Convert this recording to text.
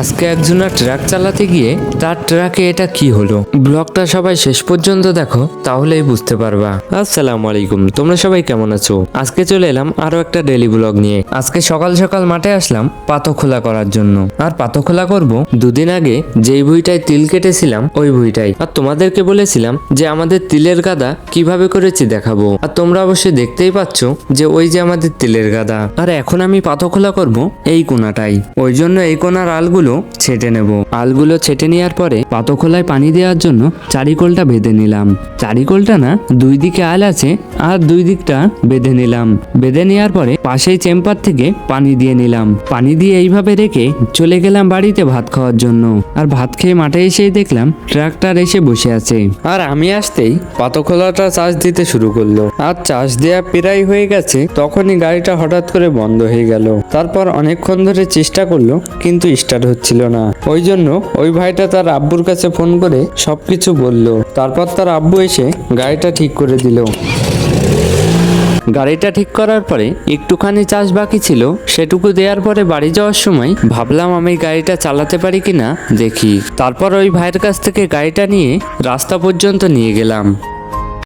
আজকে একজনা ট্রাক চালাতে গিয়ে তার ট্রাকে এটা কি হলো? ব্লগটা সবাই শেষ পর্যন্ত দেখো, তাহলেই বুঝতে পারবা। আসসালামু আলাইকুম, তোমরা সবাই কেমন আছো? আজকে চলে এলাম আরও একটা ডেলি ব্লগ নিয়ে। আজকে সকাল সকাল মাঠে আসলাম পাতো খোলা করার জন্য। আর পাতো খোলা করব দুদিন আগে, যেই ভুইটায় তিল কেটেছিলাম, ওই ভুইটাই আর তোমাদেরকে বলেছিলাম যে আমাদের তিলের গাদা কীভাবে করেছি দেখাবো। আর তোমরা অবশ্যই দেখতেই পাচ্ছ যে ওই যে আমাদের তিলের গাদা। আর এখন আমি পাতো খোলা করব এই কোনাটাই ওই জন্য এই কোনার আলগুলো ছেটে নেব। আলগুলো ছেটে নেওয়ার পরে পাতো খোলায় পানি দেওয়ার জন্য চারিকোলটা বেঁধে নিলাম। চারিকোলটা না দুই দিকে আল আছে আর দুই দিকটা বেঁধে নিলাম। বেঁধে নেওয়ার পরে পাশেই চেম্বার থেকে পানি দিয়ে নিলাম। পানি দিয়ে এইভাবে রেখে চলে গেলাম বাড়িতে ভাত খাওয়ার জন্য। আর ভাত খেয়ে মাঠে এসেই দেখলাম ট্রাক্টর এসে বসে আছে। আর আমি আসতেই পাতো খোলাটা চার্জ দিতে শুরু করল। আর চার্জ দেওয়া প্রায় হয়ে গেছে, তখনই গাড়িটা হঠাৎ করে বন্ধ হয়ে গেল। তারপর অনেকক্ষণ ধরে চেষ্টা করল, কিন্তু স্টার্ট হচ্ছিল না। ওই জন্য ওই ভাইটা তার আব্বুর কাছে ফোন করে সবকিছু বলল। তারপর তার আব্বু এসে গাড়িটা ঠিক করে দিল। গাড়িটা ঠিক করার পরে একটুখানি চার্জ বাকি ছিল, সেটুকু দেওয়ার পরে বাড়ি যাওয়ার সময় ভাবলাম আমি গাড়িটা চালাতে পারি কিনা দেখি। তারপর ওই ভাইয়ের কাছ থেকে গাড়িটা নিয়ে রাস্তা পর্যন্ত নিয়ে গেলাম।